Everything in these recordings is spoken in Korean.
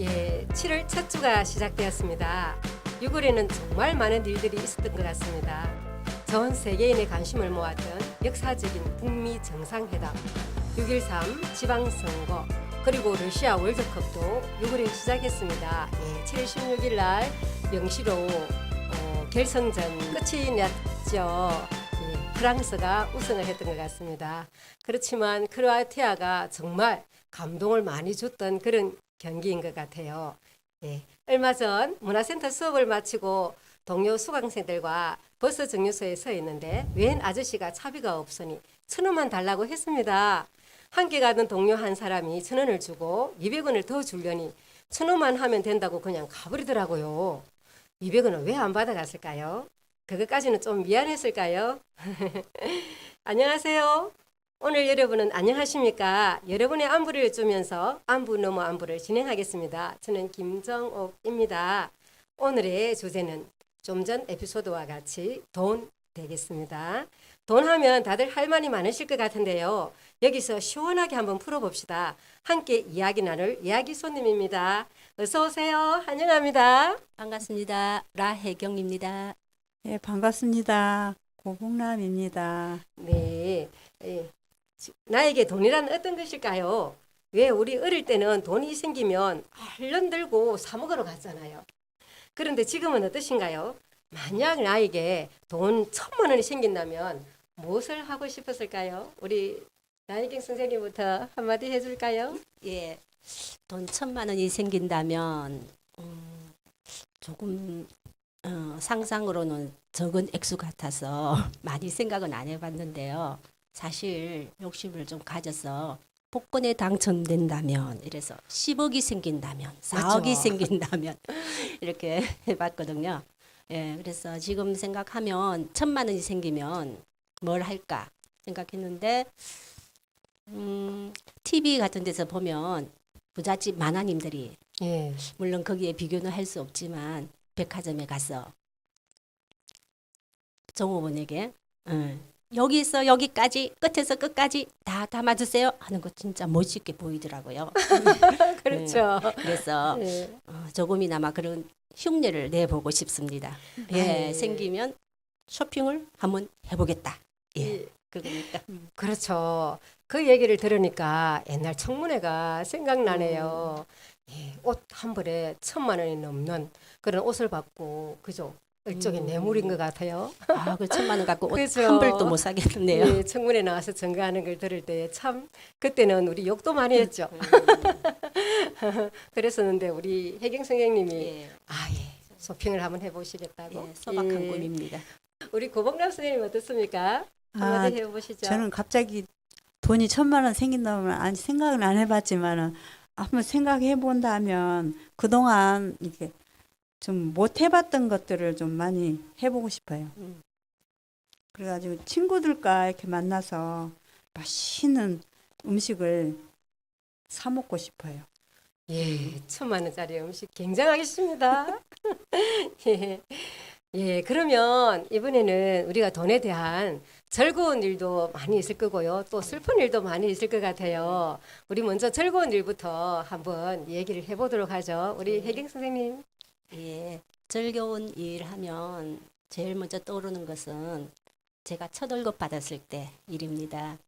예, 7월 첫 주가 시작되었습니다. 6월에는 정말 많은 일들이 있었던 것 같습니다. 전 세계인의 관심을 모았던 역사적인 북미 정상회담, 6.13 지방선거, 그리고 러시아 월드컵도 6월에 시작했습니다. 예, 7월 16일 날 명시로 어, 결승전 끝이 났죠. 예, 프랑스가 우승을 했던 것 같습니다. 그렇지만 크로아티아가 정말 감동을 많이 줬던 그런 경기인 것 같아요. 예, 얼마 전 문화센터 수업을 마치고 동료 수강생들과 버스 정류소에 서 있는데 웬 아저씨가 차비가 없으니 천 원만 달라고 했습니다. 함께 가던 동료 한 사람이 천 원을 주고 200원을 더 주려니 천 원만 하면 된다고 그냥 가버리더라고요. 200원은 왜 안 받아갔을까요? 그것까지는 좀 미안했을까요? 안녕하세요. 오늘 여러분은 안녕하십니까? 여러분의 안부를 여쭈면서 안부 넘어 안부를 진행하겠습니다. 저는 김정옥입니다. 오늘의 주제는 좀 전 에피소드와 같이 돈 되겠습니다. 돈 하면 다들 할 말이 많으실 것 같은데요. 여기서 시원하게 한번 풀어봅시다. 함께 이야기 나눌 이야기 손님입니다. 어서 오세요. 환영합니다. 반갑습니다. 라혜경입니다. 예, 반갑습니다. 고봉남입니다. 네. 예. 지- 나에게 돈이란 어떤 것일까요? 왜 우리 어릴 때는 돈이 생기면 얼른 들고 사 먹으러 갔잖아요. 그런데 지금은 어떠신가요? 만약 나에게 돈 천만 원이 생긴다면 무엇을 하고 싶었을까요? 우리 나혜경 선생님부터 한마디 해줄까요? 예, 돈 천만 원이 생긴다면 음, 조금 어, 상상으로는 적은 액수 같아서 많이 생각은 안 해봤는데요. 사실 욕심을 좀 가져서 복권에 당첨된다면 이래서 10억이 생긴다면 4억이 그렇죠. 생긴다면 이렇게 해봤거든요. 예, 그래서 지금 생각하면 천만 원이 생기면 뭘 할까 생각했는데 음, TV 같은 데서 보면 부잣집 만화님들이 예. 물론 거기에 비교는 할 수 없지만 백화점에 가서 종업원에게 어, 여기서 여기까지 끝에서 끝까지 다 담아주세요 하는 거 진짜 멋있게 보이더라고요. 그렇죠. 그래서 예. 어, 조금이나마 그런 흉내를 내보고 싶습니다. 예, 네. 생기면 쇼핑을 한번 해보겠다. 예, 예. 그러니까 그렇죠. 그 얘기를 들으니까 옛날 청문회가 생각나네요. 예, 옷한 벌에 천만 원이 넘는 그런 옷을 받고 그죠? 일종의 음. 뇌물인 것 같아요. 아, 그 천만 원 갖고 옷 그죠. 한 벌도 못 사겠네요. 예, 청문회 나와서 증거하는 걸 들을 때 참 그때는 우리 욕도 많이 했죠. 그랬었는데 우리 혜경 선생님이 예, 아 예, 쇼핑을 한번 해보시겠다고. 예, 소박한 예. 꿈입니다. 우리 고봉남 선생님 어떻습니까? 아, 한마디 해보시죠. 저는 갑자기 돈이 천만 원 생긴다면 아직 생각은 안 해봤지만은 한번 생각해 본다면 그동안 이렇게 좀 못 해봤던 것들을 좀 많이 해보고 싶어요. 음. 그래가지고 친구들과 이렇게 만나서 맛있는 음식을 사 먹고 싶어요. 예, 천만 원짜리 음식 굉장하겠습니다. 예, 예, 그러면 이번에는 우리가 돈에 대한 즐거운 일도 많이 있을 거고요. 또 슬픈 일도 많이 있을 것 같아요. 우리 먼저 즐거운 일부터 한번 얘기를 해보도록 하죠. 우리 혜경 선생님. 예, 즐거운 일 하면 제일 먼저 떠오르는 것은 제가 첫 월급 받았을 때 일입니다.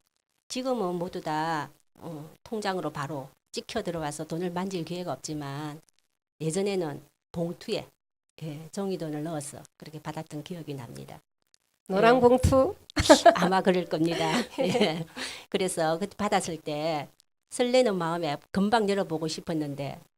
지금은 모두 다 어, 통장으로 바로 찍혀 들어와서 돈을 만질 기회가 없지만 예전에는 봉투에 예, 종이돈을 넣어서 그렇게 받았던 기억이 납니다. 노란 예. 봉투. 아마 그럴 겁니다. 예. 그래서 받았을 때 설레는 마음에 금방 열어보고 싶었는데 아,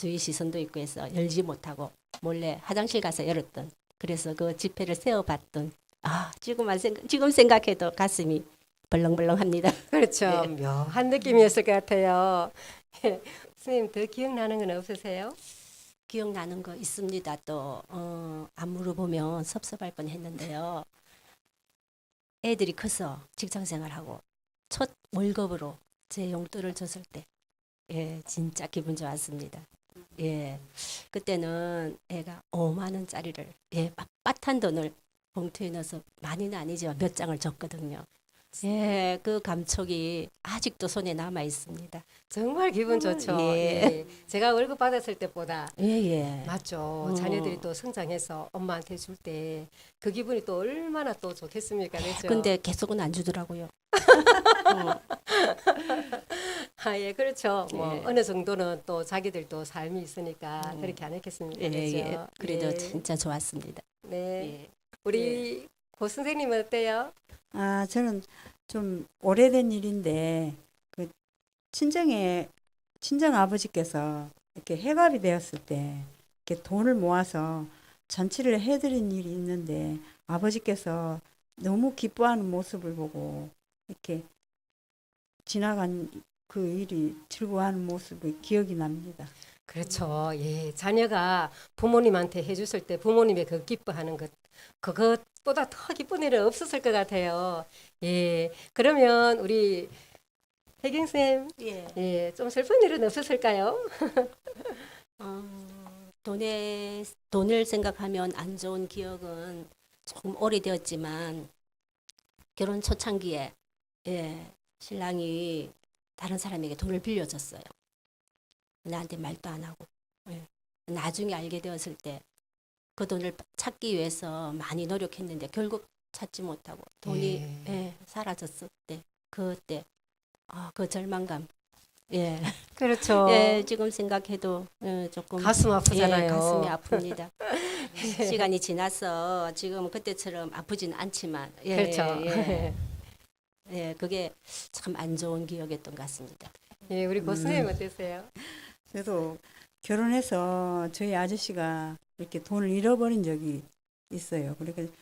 주위 시선도 있고 해서 열지 못하고 몰래 화장실 가서 열었던 그래서 그 지폐를 세어봤던 아 지금 안 생각 지금 생각해도 가슴이 벌렁벌렁합니다. 그렇죠. 예. 묘한 느낌이었을 것 같아요. 예. 선생님 더 기억나는 건 없으세요? 기억나는 거 있습니다. 또 어, 안 물어보면 섭섭할 뻔했는데요. 애들이 커서 직장 생활하고 첫 월급으로 제 용돈을 줬을 때, 예, 진짜 기분 좋았습니다. 예, 그때는 애가 5만 원짜리를 예, 빳빳한 돈을 봉투에 넣어서 많이는 아니지만 몇 장을 줬거든요. 예, 그 감촉이 아직도 손에 남아 있습니다. 정말 기분 좋죠. 예. 예. 제가 월급 받았을 때보다 예, 예. 맞죠. 어. 자녀들이 또 성장해서 엄마한테 줄 때 그 기분이 또 얼마나 또 좋겠습니까, 그렇죠? 근데 계속은 안 주더라고요. 어, 아, 예, 그렇죠. 뭐 예. 어느 정도는 또 자기들도 삶이 있으니까 음. 그렇게 안 했겠습니까, 예, 그렇죠? 예. 그래도 예. 진짜 좋았습니다. 네, 예. 우리 고 선생님은 어때요? 아, 저는 좀 오래된 일인데 그 친정에 친정 아버지께서 이렇게 해갑이 되었을 때 이렇게 돈을 모아서 잔치를 해드린 일이 있는데 아버지께서 너무 기뻐하는 모습을 보고 이렇게 지나간 그 일이 즐거워하는 모습이 기억이 납니다. 그렇죠. 예, 자녀가 부모님한테 해줬을 때 부모님의 그 기뻐하는 것 그것보다 더 기쁜 일은 없었을 것 같아요. 예, 그러면 우리 혜경 쌤, 예. 예, 좀 슬픈 일은 없었을까요? 어, 돈에 돈을 생각하면 안 좋은 기억은 조금 오래되었지만 결혼 초창기에 예, 신랑이 다른 사람에게 돈을 빌려줬어요. 나한테 말도 안 하고 예. 나중에 알게 되었을 때 그 돈을 찾기 위해서 많이 노력했는데 결국 찾지 못하고 돈이 예. 예, 사라졌을 때 그때 아, 그 절망감 예. 그렇죠. 예, 지금 생각해도 예, 조금 가슴 아프잖아요. 예, 가슴이 아픕니다. 시간이 지나서 지금 그때처럼 아프진 않지만 예, 그렇죠. 예, 예, 그게 참 안 좋은 기억이었던 것 같습니다. 예, 우리 고 음. 어땠어요? 저도 결혼해서 저희 아저씨가 이렇게 돈을 잃어버린 적이 있어요. 그러니까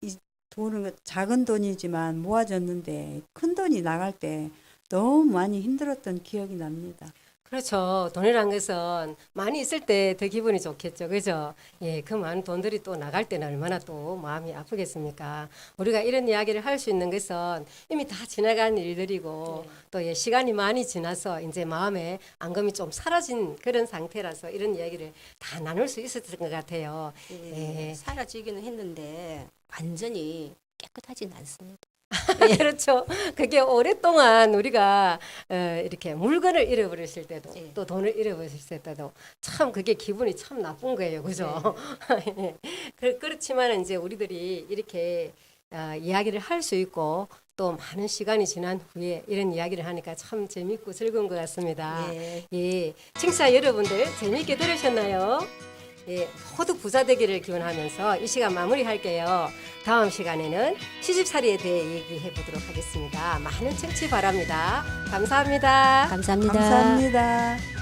이 돈은 작은 돈이지만 모아졌는데 큰 돈이 나갈 때 너무 많이 힘들었던 기억이 납니다. 그렇죠. 돈이란 것은 많이 있을 때 더 기분이 좋겠죠. 그죠? 예, 그 많은 돈들이 또 나갈 때는 얼마나 또 마음이 아프겠습니까? 우리가 이런 이야기를 할 수 있는 것은 이미 다 지나간 일들이고 또 예, 시간이 많이 지나서 이제 마음에 앙금이 좀 사라진 그런 상태라서 이런 이야기를 다 나눌 수 있었던 것 같아요. 예, 예. 사라지기는 했는데 완전히 깨끗하진 않습니다. 그렇죠. 그게 오랫동안 우리가 어, 이렇게 물건을 잃어버렸을 때도 예. 또 돈을 잃어버렸을 때도 참 그게 기분이 참 나쁜 거예요. 그죠? 예. 그- 그렇지만 이제 우리들이 이렇게 아, 이야기를 할 수 있고 또 많은 시간이 지난 후에 이런 이야기를 하니까 참 재밌고 즐거운 것 같습니다. 예. 예, 청취자 여러분들 재미있게 들으셨나요? 예, 모두 부자 되기를 기원하면서 이 시간 마무리할게요. 다음 시간에는 시집살이에 대해 얘기해 보도록 하겠습니다. 많은 청취 바랍니다. 감사합니다. 감사합니다. 감사합니다.